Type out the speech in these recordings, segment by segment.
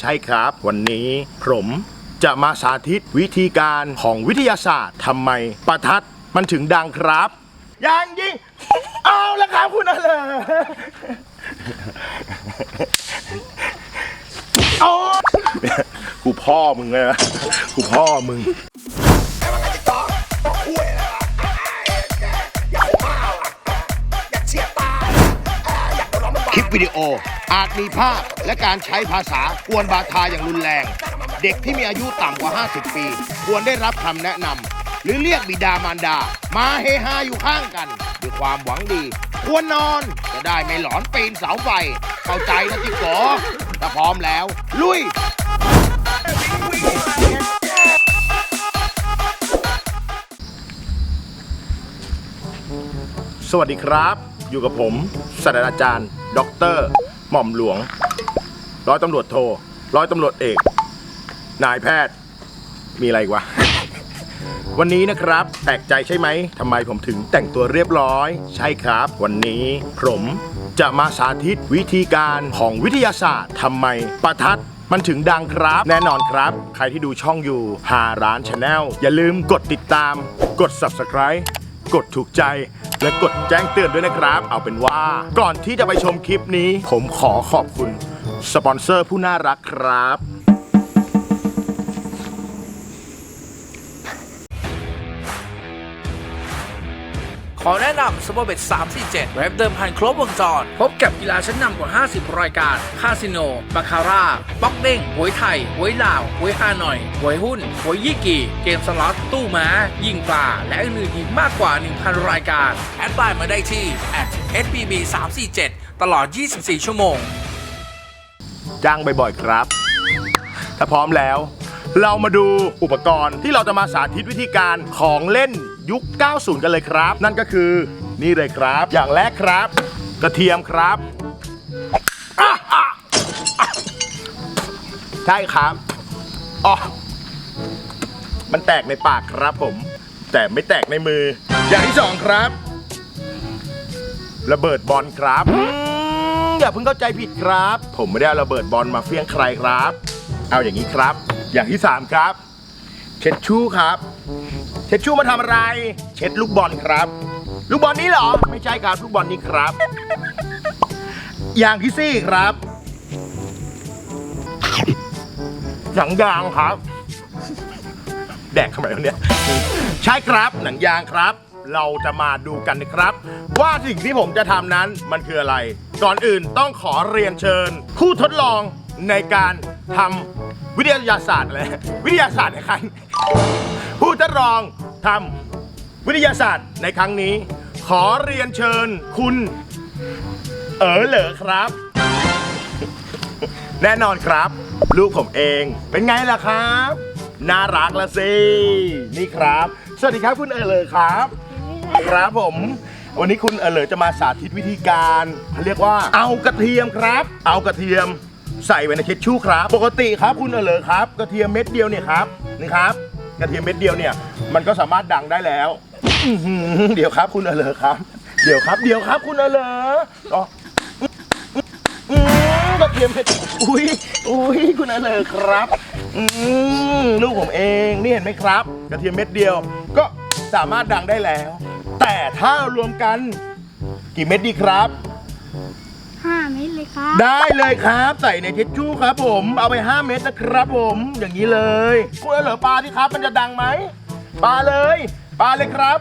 ใช่ครับ วันนี้ผมจะมาสาธิตวิธีการของวิทยาศาสตร์ทำไมประทัดมันถึงดังครับยังยิงเอาละครับคุณอะไรโอ้กูพ่อมึงเลยนะกูพ่อมึง วิดีโอ อาจมีภาพและการใช้ภาษากวนบาทาอย่างรุนแรง เด็กที่มีอายุต่ำกว่า 50 ปี ควรได้รับคำแนะนำหรือเรียกบิดามารดา มาเฮฮาอยู่ข้างกันด้วยความหวังดี ควรนอนจะได้ไม่หลอนปีนเสาไฟ เข้าใจนะจิกโกถ้าพร้อมแล้ว ลุยสวัสดีครับ อยู่กับผมศาสตราจารย์ด็อกเตอร์หม่อมหลวง ร้อยตำรวจโทร้อยตำรวจเอก นายแพทย์มีอะไรอีกวะ วันนี้นะครับแปลกใจใช่ไหมทำไมผมถึงแต่งตัวเรียบร้อย ใช่ครับ วันนี้ผมจะมาสาธิตวิธีการของวิทยาศาสตร์ทำไมประทัดมันถึงดังครับ แน่นอนครับ ใครที่ดูช่องอยู่หาร้านชาแนลอย่าลืมกดติดตาม กด subscribe กดถูกใจ และกดแจ้งเตือนด้วยนะครับ เอาเป็นว่าก่อนที่จะไปชมคลิปนี้ ผมขอขอบคุณ สปอนเซอร์ผู้น่ารักครับ ขอแนะนำ s p o r t b e t 347 เว็บเดิมพันครบวงจร พบกับกีฬาชั้นนำกว่า 50 รายการ คาสิโน บาคาร่าบ็อกเด้งหวยไทยหวยลาวหวยฮานอยหวยหุ้นหวยยี่กี่ เกมสล็อต ตู้ม้า ยิงปลา และอื่นๆอีกมากกว่า 1,000 รายการ แอดไลน์มาได้ที่ @sbb 347ตลอด 24 ชั่วโมง จ้างบ่อยๆครับ ถ้าพร้อมแล้ว เรามาดูอุปกรณ์ที่เราจะมาสาธิตวิธีการของเล่น ยุค 90 กันเลยครับ นั่นก็คือนี่เลยครับ อย่างแรกครับ กระเทียมครับอะอะอะใช่ครับอ๋อมันแตกในปากครับผม แต่ไม่แตกในมือ อย่างที่สองครับ ระเบิดบอลครับอืมอย่าเพิ่งเข้าใจผิดครับ ผมไม่ได้เอาระเบิดบอลมาเฟี้ยงใครครับ เอาอย่างนี้ครับ อย่างที่สามครับ เช็ดชู่ครับ เช็ดชู่มาทำอะไร เช็ดลูกบอลครับ ลูกบอลนี้เหรอ ไม่ใช่ครับลูกบอลนี้ครับ อย่างที่สี่ครับ หนังยางครับ แดกทำไมวะเนี่ย ใช่ครับหนังยางครับ เราจะมาดูกันนะครับ ว่าสิ่งที่ผมจะทำนั้นมันคืออะไร ก่อนอื่นต้องขอเรียนเชิญ ผู้ทดลองในการทำ วิทยาศาสตร์อะไรวิทยาศาสตร์ในครั้งผู้ทดลองทำวิทยาศาสตร์ในครั้งนี้ ขอเรียนเชิญคุณ เออเหรอครับ แน่นอนครับ ลูกผมเองเป็นไงล่ะครับ น่ารักละสินี่ครับ สวัสดีครับคุณเออเหลอครับ ครับผม วันนี้คุณเออเหลอจะมาสาธิตวิธีการเรียกว่าเอากระเทียมครับ เอากระเทียม ใส่ไว้ในเช็ดชู่ครับ ปกติครับคุณเออเลอครับ กระเทียมเม็ดเดียวเนี่ยครับนี่ครับ กระเทียมเม็ดเดียวเนี่ย มันก็สามารถดังได้แล้วอื้อหือเดี๋ยวครับคุณเออเลอครับ เดี๋ยวครับเดี๋ยวครับคุณเออเลออ๋ออืมกระเทียมเผ็ดอุ้ยอุ้ยคุณเอาเลอครับ อืมลูกผมเองนี่เห็นไหมครับ กระเทียมเม็ดเดียวก็สามารถดังได้แล้ว แต่ถ้ารวมกันกี่เม็ดดีครับ ห้าเมตรเลยครับ ได้เลยครับใส่ในทิชชู่ครับผม เอาไป 5 เม็ดนะครับผม อย่างนี้เลยคุณอาเลอปลาที่ครับมันจะดังไหมปลาเลยปลาเลยครับ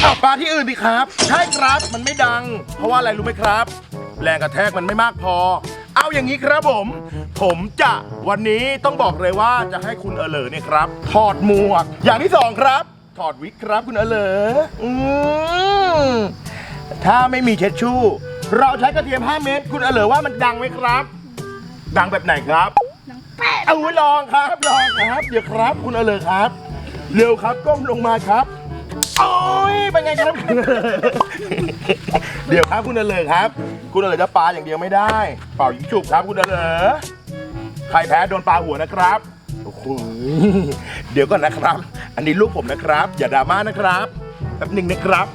เอาปลาที่อื่นดีครับ ใช่ครับมันไม่ดัง เพราะว่าอะไรรู้ไหมครับ แรงกระแทกมันไม่มากพอ เอาอย่างนี้ครับผม ผมจะวันนี้ต้องบอกเลยว่าจะให้คุณเออเลอเนี่ยครับ ถอดหมวก อย่างที่สองครับ ถอดวิกครับคุณเออเลออืมถ้าไม่มีเช็ดชู่ เราใช้กระเทียม 5 เม็ดคุณเออเลอว่ามันดังไหมครับ ดังแบบไหนครับน้องแป๊ดเอาไว้ลองครับลองครับ เดี๋ยวครับ คุณเออเลอครับ เร็วครับก้มลงมาครับโอ้ยเป็นไงครับ เดี๋ยวครับคุณเออเลอครับ คุณเออเลอจะปาอย่างเดียวไม่ได้ เป่ายิงฉุบครับคุณเออเลอใครแพ้โดนปาหัวนะครับโอ้โหเดี๋ยวก่อนนะครับ อันนี้ลูกผมนะครับ อย่าดราม่านะครับแป๊บหนึ่งนะครับ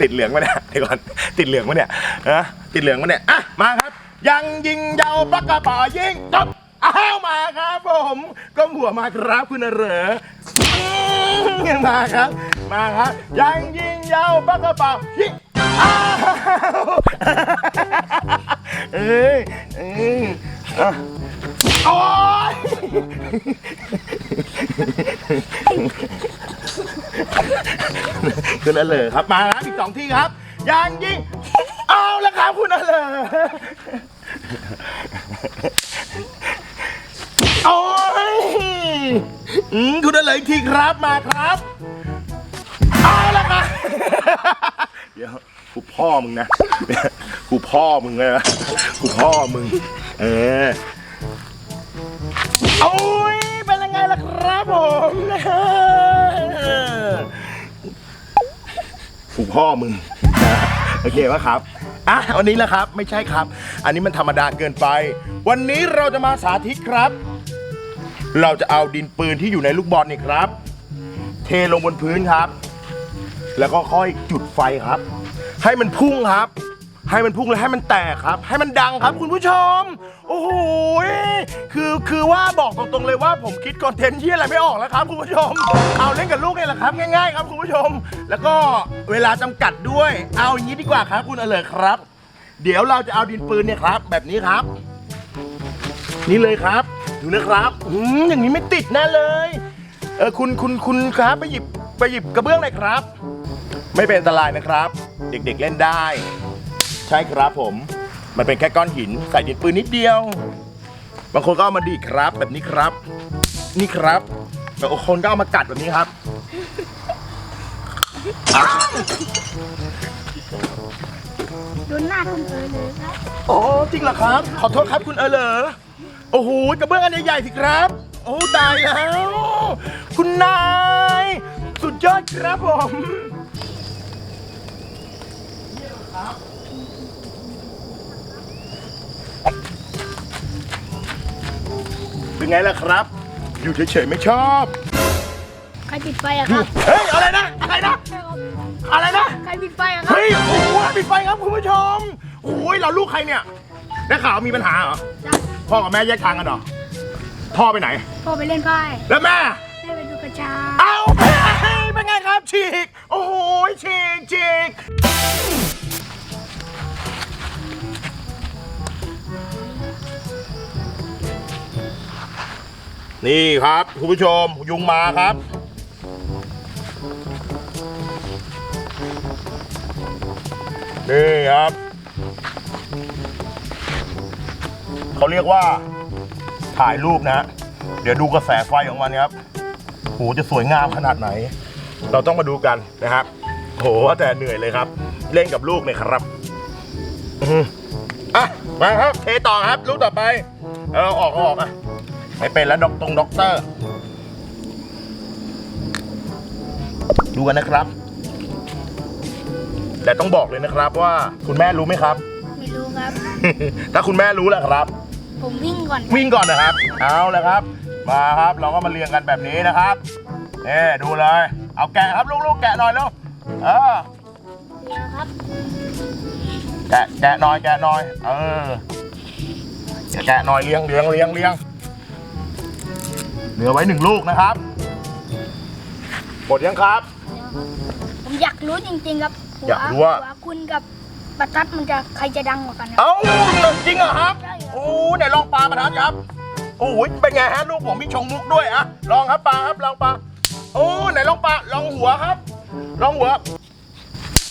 ติดเหลืองไหมเนี่ยเดี๋ยวก่อนติดเหลืองไหมเนี่ยฮะติดเหลืองมาเนี่ยอะมาครับ ยังยิงยาวปากกระป๋ายิงจบอ้าวมาครับผมก้มหัวมาครับคุณเหรออื้อมาครับ มาครับ ยังยิงยาวปากกระป๋ายิงอ้าวเอ้ยเอ้ยอะโอ๊ย คุณอเลอครับมาครับอีกสองที่ครับยางยิงเอาแล้วครับคุณอเลอโอ้ยอืมคุณอเลออีกทีครับมาครับเอาแล้วครับเดี๋ยวกูพ่อมึงนะกูพ่อมึงเลยนะกูพ่อมึง เออโอ้ยเป็นยังไงล่ะครับผม พ่อมึงนะโอเคปะครับอะวันนี้แหละครับไม่ใช่ครับ อันนี้มันธรรมดาเกินไป วันนี้เราจะมาสาธิตครับ เราจะเอาดินปืนที่อยู่ในลูกบอลนี่ครับ เทลงบนพื้นครับ แล้วก็ค่อยจุดไฟครับ ให้มันพุ่งครับ ให้มันพุ่งและให้มันแตกครับ ให้มันดังครับคุณผู้ชม โอ้โหคือคือว่าบอกตรงๆเลยว่าผมคิดคอนเทนต์ที่อะไรไม่ออกแล้วครับคุณผู้ชม เอาเล่นกับลูกเนี่ยแหละครับ ง่ายๆ ครับคุณผู้ชม แล้วก็เวลาจำกัดด้วย เอาอย่างนี้ดีกว่าครับ คุณอเลอครับ เดี๋ยวเราจะเอาดินปืนเนี่ยครับ แบบนี้ครับ นี่เลยครับดูนะครับอืมอย่างนี้ไม่ติดแน่เลยเออคุณคุณคุณครับไปหยิบไปหยิบกระเบื้องหน่อยครับ ไม่เป็นอันตรายนะครับ เด็กๆเล่นได้ ใช่ครับผม มันเป็นแค่ก้อนหินใส่ดินปืนนิดเดียว บางคนก็เอามาดีดครับแบบนี้ครับ นี่ครับบางคนก็เอามากัดแบบนี้ครับอ้าวโดนหน้าคุณเอ๋ยเลยครับโอ้จริงเหรอครับ ขอโทษครับคุณเออเหรอโอ้โหกระเบื้องอันใหญ่ๆสิครับ โอ้ตายแล้ว คุณนาย สุดยอดครับผมเป็น ไงล่ะครับ อยู่เฉยๆไม่ชอบใครปิดไฟอะครับ เฮ้ยอะไรนะอะไรนะอะไรนะใครปิดไฟอะครับ เฮ้ยโอ้โหปิดไฟครับคุณผู้ชมโอ้ยเราลูกใครเนี่ยได้ข่าวมีปัญหาเหรอจ้ะพ่อกับแม่แยกทางกันเหรอพ่อไปไหน พ่อไปเล่นไพ่แล้วแม่แม่ไปดูกระชาเอาไปเป็นไงครับฉีกโอ้โหฉีกฉีก นี่ครับคุณผู้ชมยุงมาครับ นี่ครับ เขาเรียกว่า ถ่ายรูปนะ เดี๋ยวดูกระแสไฟของมันครับโหจะสวยงามขนาดไหน เราต้องมาดูกันนะครับโหแต่เหนื่อยเลยครับ เล่นกับลูกเนี่ยครับอะมาครับเทต่อครับลูกต่อไป เอาออกออกอะ ไม่เป็นแล้วด็อกตรงด็อกเตอร์ ดูกันนะครับ แต่ต้องบอกเลยนะครับว่าคุณแม่รู้ไหมครับ ไม่รู้ครับ ถ้าคุณแม่รู้แหละครับ ผมวิ่งก่อนวิ่งก่อนนะครับ เอาเลยครับ มาครับเราก็มาเรียงกันแบบนี้นะครับนี่ดูเลย เอาแกะครับลูกๆแกะหน่อยลูกเออเดี๋ยวครับ แกะแกะหน่อยแกะหน่อย เออแกะหน่อยเลี้ยงเลี้ยงเลี้ยงเลี้ยง เหลือไว้หนึ่งลูกนะครับ หมดยังครับ ผมอยากรู้จริงๆครับหัวอยากรู้ว่า หัวคุณกับประทัดมันจะใครจะดังกว่ากันครับ เอ้าจริงเหรอครับ โอ้ไหนลองปลาประทัดครับ โอ้ยเป็นไงฮะลูกผมมีชงมุกด้วยอะลองครับปลาครับลองปลาโอ้ไหนลองปลาลองหัวครับ ลองหัว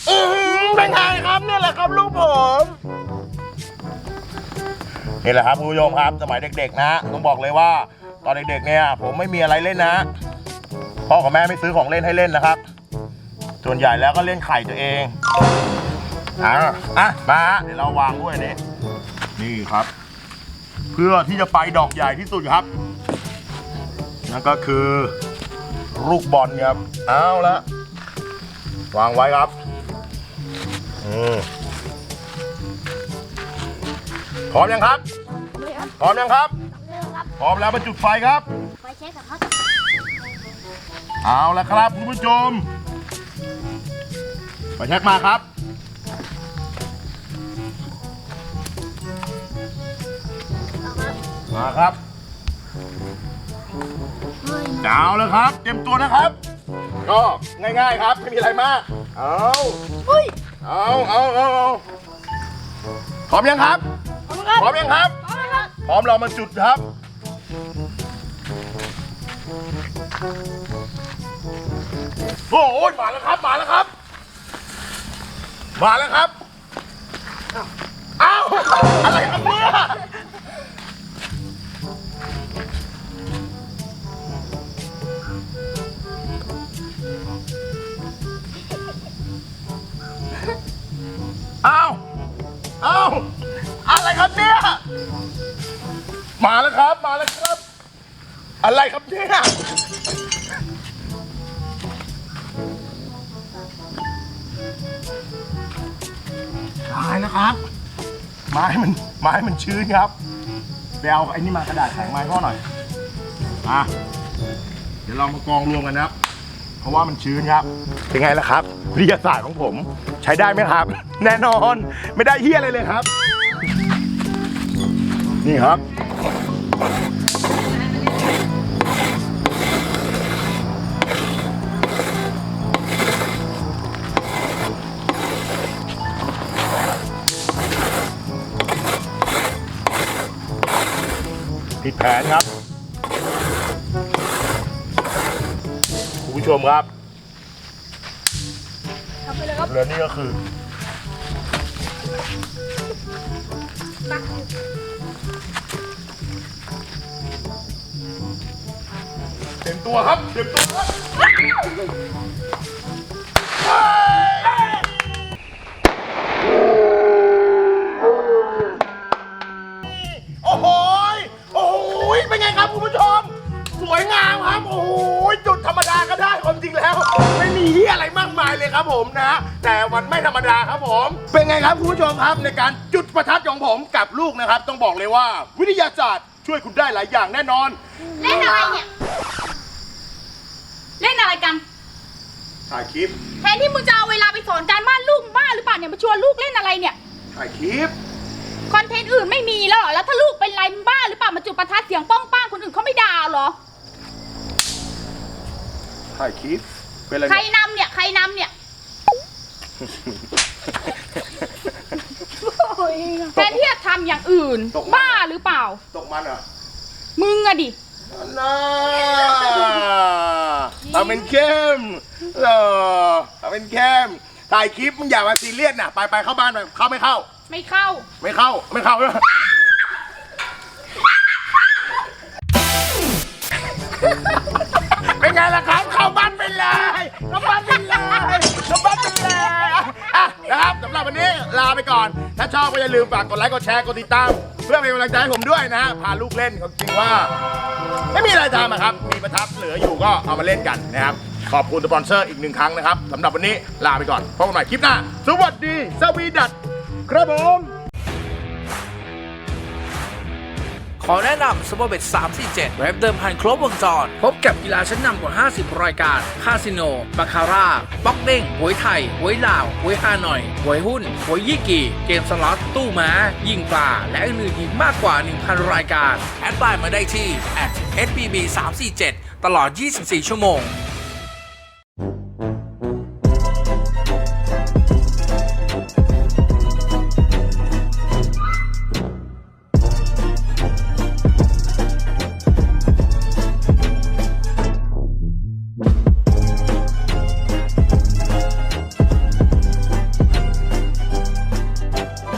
อือหือเป็นไงครับเนี่ยแหละครับลูกผมนี่แหละครับคุณผู้ชมครับสมัยเด็กๆนะ ต้องบอกเลยว่า ตอนเด็กๆเนี่ยผมไม่มีอะไรเล่นนะ พ่อกับแม่ไม่ซื้อของเล่นให้เล่นนะครับ ส่วนใหญ่แล้วก็เล่นไข่ตัวเองอะอะมาฮะเดี๋ยวเราวางด้วยอันนี้นี่ครับ เพื่อที่จะไปดอกใหญ่ที่สุดครับ นั่นก็คือลูกบอลครับเอาละวางไว้ครับอืมพร้อมยังครับเลยครับพร้อมยังครับเริ่มครับ พร้อมแล้วมาจุดไฟครับ ไฟเช็คกับเขาเอาละครับคุณผู้ชมไฟเช็กมาครับ มาครับ เอาแล้ครับ เตรียมตัวนะครับ ก็ง่ายๆครับ ไม่มีอะไรมาก เอาเฮ้ยเอาเอาเอาพร้อมยังครับ พร้อมยังครับ พร้อมแล้วมาจุดครับ โอ้ยมาแล้วครับมาแล้วครับ มาแล้วครับอ้าวอะไรครับเนี่ยอ้าวอ้าวอะไรครับเนี่ยมาแล้วครับมาแล้วครับ อะไรครับเนี่ย ครับ ไม้มันไม้มันชื้นครับไปเอาไอ้นี่มากระดาษแข็งไม้พ่อหน่อยอะเดี๋ยวเรามากองรวมกันนะครับ เพราะว่ามันชื้นครับ เป็นไงล่ะครับ วิทยาศาสตร์ของผมใช้ได้ไหมครับ แน่นอนไม่ได้เฮี้ยอะไรเลยครับ นี่ครับ ผิดแผนครับคุณผู้ชมครับทำไปเลยครับเรือนี่ก็คือเต็มตัวครับเต็มตัวครับ วยงามครับ โอ้โหยจุดธรรมดาก็ได้ความจริงแล้ว ไม่มีเฮียอะไรมากมายเลยครับผมนะ แต่มันไม่ธรรมดาครับผม เป็นไงครับคุณผู้ชมครับในการจุดประทัดของผมกับลูกนะครับ ต้องบอกเลยว่า วิทยาศาสตร์ช่วยคุณได้หลายอย่างแน่นอน เล่นอะไรเนี่ย เล่นอะไรกัน ถ่ายคลิป แทนที่มึงจะเอาเวลาไปสอนการบ้านลูกบ้าหรือเปล่าเนี่ยมาชวนลูกเล่นอะไรเนี่ย ถ่ายคลิป คอนเทนต์อื่นไม่มีแล้วเหรอ แล้วถ้าลูกเป็นไรมึงบ้าหรือเปล่ามาจุดประทัดเสียงป้องป้างคนอื่นเขาไม่ด่าเหรอ ถ่ายคลิปเป็นอะไรใครเนี่ยนำเนี่ยใครนำเนี่ยแทนที่จะทำอย่างอื่นบ้าหรือเปล่า ตกมันเหรอมึงอะดิ น่าเอาเป็นเข้มเออเอาเป็นเข้มถ่ายคลิปมึงอย่ามาซีเรียสนะไปไปเข้าบ้านไปเข้าไม่เข้า ไม่เข้า ไม่เข้าไม่เข้าด้วยเป็น ไงล่ะครับเข้าบ้านไปเลยเข้าบ้านไปเลยเข้าบ้านไปเลยอะนะครับสำหรับวันนี้ลาไปก่อน ถ้าชอบก็อย่าลืมฝากกดไลค์กดแชร์กดติดตาม เพื่อเป็นกำลังใจให้ผมด้วยนะฮะพาลูกเล่นเขาจริงว่า ไม่มีอะไรทำอะครับ มีประทัดเหลืออยู่ก็เอามาเล่นกันนะครับ ขอบคุณสปอนเซอร์อีกหนึ่งครั้งนะครับสำหรับวันนี้ลาไปก่อนพบกันใหม่คลิปหน้า สวัสดีสวีดัตครับผม ขอแนะนำ s u p e r b e t 347 เว็บเดิมพันครบวงจร พบกับกีฬาชั้นนำกว่า 50 รายการ คาสิโน บาคาร่าบ็อกเด้งหวยไทยหวยลาวหวยฮานอยหวยหุ้นหวยยี่กี่ เกมสล็อต ตู้ม้า ยิงปลา และอื่นๆอีกมากกว่า 1,000 รายการ แอดไลน์มาได้ที่ sbb 347ตลอด 24 ชั่วโมง